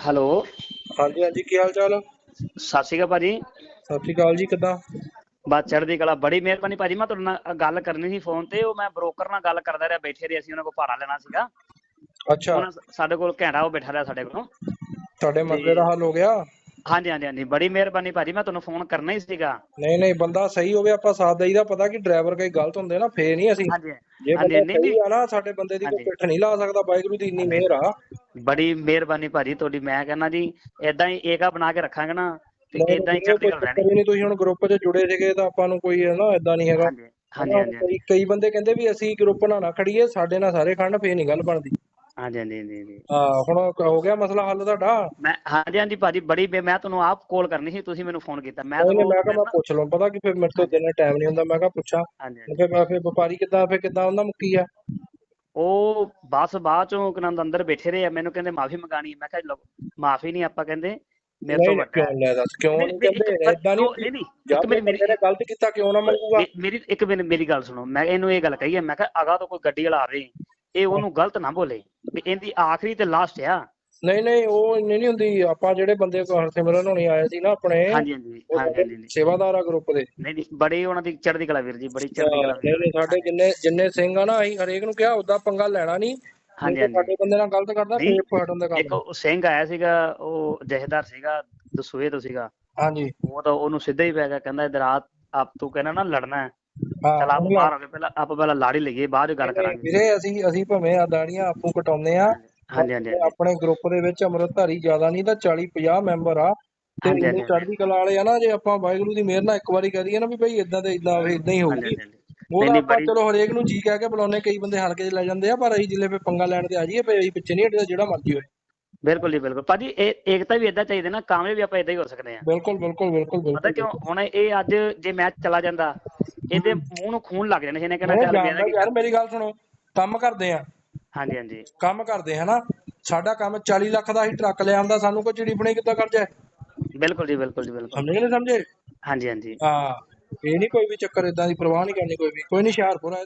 Hello. ਹਾਂਜੀ ਹਾਂਜੀ ਕੀ ਹਾਲ ਚਾਲ? ਸਤਿ ਸ਼੍ਰੀ ਅਕਾਲ ਭਾਜੀ। ਸਤਿ ਸ਼੍ਰੀ ਅਕਾਲ ਜੀ ਕਿੱਦਾਂ? ਬਸ ਚੜ੍ਹਦੀ ਕਲਾ ਬੜੀ ਮਿਹਰਬਾਨੀ ਭਾਜੀ ਮੈਂ ਤੁਹਾਡੇ ਨਾਲ ਗੱਲ ਕਰਨੀ ਸੀ ਫੋਨ ਤੇ ਉਹ ਮੈਂ ਬ੍ਰੋਕਰ ਨਾਲ ਗੱਲ ਕਰਦਾ ਰਿਹਾ ਬੈਠੇ ਰਹੇ ਅਸੀਂ ਉਹਨਾਂ ਕੋਲ ਭਾੜਾ ਲੈਣਾ ਸੀਗਾ। ਅੱਛਾ। ਉਹਨਾਂ ਸਾਡੇ ਕੋਲ ਘੈਂਟਾ ਉਹ ਬੈਠਾ ਰਿਹਾ ਸਾਡੇ ਕੋਲ। ਤੁਹਾਡੇ ਮਸਲੇ ਦਾ ਹੱਲ ਹੋ ਗਿਆ? ਹਾਂਜੀ ਹਾਂਜੀ ਹਾਂਜੀ। ਬੜੀ ਮਿਹਰਬਾਨੀ ਭਾਜੀ ਮੈਂ ਤੁਹਾਨੂੰ ਫੋਨ ਕਰਨਾ ਹੀ ਸੀਗਾ। ਨਹੀਂ ਨਹੀਂ ਬੰਦਾ ਸਹੀ ਹੋਵੇ ਆਪਾਂ ਸਾਥ ਦੇਈਦਾ। ਪਤਾ ਕਿ ਡਰਾਈਵਰ ਕਈ ਗਲਤ ਹੁੰਦੇ ਨਾ ਫੇਰ ਨਹੀਂ ਅਸੀਂ। ਹਾਂਜੀ ਜੇ ਬੰਦਾ ਨਹੀਂ ਸਹੀ ਨਹੀਂ ਆ ਨਾ ਸਾਡੇ ਬੰਦੇ ਦੀ ਕੋਈ। ਪਿੱਠ ਨਹੀਂ ਲਾ ਸਕਦਾ ਵਾਹਿਗੁਰੂ ਦੀ ਇੰਨੀ ਮਿਹਰ ਆ। ਬੜੀ ਮਿਹਰਬਾਨੀ ਭਾਜੀ ਤੁਹਾਡੀ ਮੈਂ ਕਹਿੰਦਾ ਜੀ ਇਦਾਂ ਹੀ ਏਕਾ ਬਣਾ ਕੇ ਰੱਖਾਂਗੇ ਨਾ ਤੇ ਇਦਾਂ ਹੀ ਚੜ੍ਹਦੀ ਚੱਕਰ ਰਹਿਣੀ। ਨਹੀਂ ਤੁਸੀਂ ਹੁਣ ਗਰੁੱਪ 'ਚ ਜੁੜੇ ਸੀਗੇ ਤਾਂ ਆਪਾਂ ਨੂੰ ਕੋਈ ਨਾ ਇਦਾਂ ਨਹੀਂ ਹੈਗਾ। ਹਾਂਜੀ ਹਾਂਜੀ ਕਈ ਬੰਦੇ ਕਹਿੰਦੇ ਵੀ ਅਸੀਂ ਗਰੁੱਪ ਨਾਲ ਨਾ ਖੜੀਏ ਸਾਡੇ ਨਾਲ ਸਾਰੇ ਖੰਡ ਫੇਰ ਨਹੀਂ ਗੱਲ ਬਣਦੀ। ਹਾਂਜੀ ਹਾਂਜੀ ਹਾਂਜੀ ਹਾਂਜੀ। ਹਾਂ ਹੁਣ ਹੋ ਗਿਆ ਮਸਲਾ ਹੱਲ ਤੁਹਾਡਾ? ਮੈਂ ਹਾਂਜੀ ਹਾਂਜੀ ਭਾਜੀ ਬੜੀ ਬੇ- ਮੈਂ ਤੁਹਾਨੂੰ ਆਪ ਕਾਲ ਕਰਨੀ ਸੀ ਤੁਸੀਂ ਮੈਨੂੰ ਫੋਨ ਕੀਤਾ। ਮੈਂ ਉਹਨੇ ਤੁਹਾਨੂੰ ਮੈਂ ਕਿਹਾ ਮੈਂ ਪੁੱਛ ਲਵਾਂ ਪਤਾ ਕਿ ਫਿਰ ਮੇਰੇ ਤੋਂ ਦਿਨੇ ਟਾਈਮ ਨਹੀਂ ਹੁੰਦਾ ਮੈਂ ਕਿਹਾ ਪੁੱਛਾਂ। ਹਾਂਜੀ ਹਾਂਜੀ। ਫਿਰ ਮੈਂ ਫਿਰ ਵਪਾਰੀ ਕਿੱਦਾਂ ਫਿਰ ਕਿੱਦਾਂ ਉਹਨਾਂ ਮੁੱਕੀ ਆ? ਉਹ ਬਸ ਬਾਅਦ ਚੋਂ ਕਿਨੰਦ ਅੰਦਰ ਬੈਠੇ ਰਹੇ ਆ ਮੈਨੂੰ ਕਹਿੰਦੇ ਮਾਫੀ ਮੰਗਾਣੀ ਮੈਂ ਕਿਹਾ ਮਾਫੀ ਨਹੀਂ ਆਪਾਂ ਕਹਿੰਦੇ ਮੇਰੇ ਤੋਂ ਨਹੀਂ ਵੱਡਾ ਕਿਉਂ ਲੈ ਦੱਸ ਕਿਉਂ ਨਹੀਂ, ਨਹੀਂ ਨਹੀਂ, ਇੱਕ ਕਹਿੰਦੇ ਪਰ- ਇਦਾਂ ਨਹੀਂ ਨਹੀਂ, ਨਹੀਂ, ਜਾਂ ਇੱਕ ਮੇਰੇ ਮੇਰੀ- ਨੇ ਗਲਤ ਕੀਤਾ ਕਿਉਂ ਨਾ ਮੰਗੂਗਾ? ਮੇਰੀ ਇੱਕ ਮਿੰਟ ਮੇਰੀ ਗੱਲ ਸੁਣੋ ਮੈਂ ਇਹਨੂੰ ਇਹ ਗੱਲ ਕਹੀ ਹੈ ਮੈਂ ਕਿਹਾ ਅਗਾ ਤੋਂ ਕੋਈ ਗੱਡੀ ਵਾਲਾ ਆਵੇ ਇਹ ਉਹਨੂੰ ਗਲਤ ਨਾ ਬੋਲੇ ਵੀ ਇਹਦੀ ਆਖਰੀ ਤੇ ਲਾਸਟ ਆ। ਨਹੀਂ ਨਹੀਂ ਉਹ ਇੰਨੀ ਨਹੀਂ ਹੁੰਦੀ। ਆਪਾਂ ਜਿਹੜੇ ਬੰਦੇ ਹਰਸਿਮਰਨ ਹੋਣੀ ਆਏ ਸੀ ਨਾ ਆਪਣੇ ਹਾਂਜੀ ਹਾਂਜੀ। ਸੇਵਾਦਾਰ ਆ ਗਰੁੱਪ ਦੇ। ਨਹੀਂ ਨਹੀਂ ਬੜੀ ਉਹਨਾਂ ਦੀ ਚੜ੍ਹਦੀ ਕਲਾ ਵੀਰ ਜੀ ਬੜੀ ਚੜ੍ਹਦੀ ਕਲਾ ਨਹੀਂ ਨਹੀਂ ਸਾਡੇ ਜਿੰਨੇ ਜਿੰਨੇ ਸਿੰਘ ਆ ਨਾ ਅਸੀਂ ਹਰੇਕ ਨੂੰ ਕਿਹਾ ਉਦਾਂ ਪੰਗਾ ਲੈਣਾ ਨਹੀਂ। ਹਾਂਜੀ ਹਾਂਜੀ। ਸਾਡੇ ਬੰਦੇ ਨਾਲ ਗਲਤ ਕਰਦਾ ਫੇਰ ਫਾੜਨ ਦਾ ਇੱਕ ਕੰਮ ਉਹ ਸਿੰਘ ਆਇਆ ਸੀਗਾ ਉਹ ਜਹੇਦਾਰ ਸੀਗਾ ਦਸੂਏ ਤੋਂ ਸੀਗਾ। ਹਾਂਜੀ। ਉਹ ਤਾਂ ਉਹਨੂੰ ਸਿੱਧਾ ਹੀ ਪੈ ਗਿਆ ਕਹਿੰਦਾ ਇਧਰ ਆਪ ਤੂੰ ਕਹਿੰਦਾ ਨਾ ਲੜਨਾ ਹਾਂ। ਚਲ ਆਪ ਬਾਹਰ ਹੋ ਕੇ ਪਹਿਲਾਂ ਆਪਾਂ ਪਹਿਲਾਂ ਲਾੜੀ ਲਈਏ ਬਾਅਦ ਗੱਲ ਕਰਾਂਗੇ। ਵੀਰੇ ਅਸੀਂ ਅਸੀਂ ਭਵੇਂ ਆ ਦਾੜੀਆਂ ਆਪੂ ਕਟਾਉਂਦੇ ਆ ਹਾਂਜੀ ਹਾਂਜੀ ਆਪਣੇ ਗਰੁੱਪ ਦੇ ਵਿੱਚ ਅੰਮ੍ਰਿਤਧਾਰੀ ਜ਼ਿਆਦਾ ਨਹੀਂ ਤਾਂ 40 50 ਮੈਂਬਰ ਆ। ਤੇ ਹਾਂਜੀ, ਚੜ੍ਹਦੀ ਕਲਾ ਵਾਲੇ ਆ ਨਾ ਜੇ ਆਪਾਂ ਵਾਹਿਗੁਰੂ ਦੀ ਮਿਹਰ ਨਾਲ ਇੱਕ ਵਾਰੀ ਕਹਿ ਦਈਏ ਨਾ ਵੀ ਭਾਈ ਇਦਾਂ ਤੇ ਇਦਾਂ ਇਦਾਂ ਹੀ ਹੋਊਗੀ। ਉਹ ਨਹੀਂ, ਨਹੀਂ, ਆਪਾਂ ਚਲੋ ਹਰੇਕ ਨੂੰ ਜੀ ਕਹਿ ਕੇ ਬੁਲਾਉਂਦੇ ਕਈ ਬੰਦੇ ਹਲਕੇ 'ਚ ਲੈ ਜਾਂਦੇ ਆ ਪਰ ਅਸੀਂ ਜਿੱਲੇ ਫੇ ਪੰਗਾ ਲੈਣ ਤੇ ਆ ਜਾਈਏ ਅਸੀਂ ਪਿੱਛੇ ਨਹੀਂ ਹਟਦੇ ਜਿਹੜਾ ਮਰਜ਼ੀ ਹੋਏ। ਬਿਲਕੁਲ ਜੀ ਬਿਲਕੁਲ। ਭਾਜੀ ਇਹ ਏਕਤਾ ਵੀ ਇਦਾਂ ਚਾਹੀਦੀ ਨਾ ਕਾਮਯਾਬ ਵੀ ਆਪਾਂ ਇਦਾਂ ਹੀ ਹੋ ਸਕਦੇ ਆ ਬਿਲਕੁਲ ਬਿਲਕੁਲ ਬਿਲਕੁਲ ਪਤਾ ਕਿਉਂ? ਹੁਣ ਇਹ ਅੱਜ ਜੇ ਮੈਚ ਚਲਾ ਜਾਂਦਾ ਇਹਦੇ ਮੂੰਹ ਨੂੰ ਖੂਨ ਲੱਗ ਜਾਣਾ ਕਹਿਣਾ ਨਹੀਂ ਚੱਲ ਜਾਣਦਾ ਇਹਦਾ ਯਾਰ ਮੇਰੀ ਗੱਲ ਸੁਣੋ ਕੰਮ ਕਰਦੇ ਆ। ਹਾਂਜੀ ਹਾਂਜੀ। ਕੰਮ ਕਰਦੇ ਹਨਾ ਸਾਡਾ ਕੰਮ 40 ਲੱਖ ਦਾ ਅਸੀਂ ਟਰੱਕ ਲੈ ਆਂਦਾ ਸਾਨੂੰ ਕੋਈ ਚਿੜੀ ਬਣੇ ਕਿੱਦਾਂ ਕਰ ਜਾਏ ਬਿਲਕੁਲ ਜੀ ਬਿਲਕੁਲ ਜੀ ਬਿਲਕੁਲ। ਸਮਝੇ ਨਹੀਂ ਸਮਝੇ? ਹਾਂਜੀ ਹਾਂਜੀ। ਹਾਂ ਇਹ ਨਹੀਂ ਕੋਈ ਵੀ ਚੱਕਰ ਇਦਾਂ ਦੀ ਪਰਵਾਹ ਨਹੀਂ ਕਰਨੀ ਕੋਈ ਵੀ ਕੋਈ ਨਹੀਂ ਹੁਸ਼ਿਆਰਪੁਰ ਆਇਆ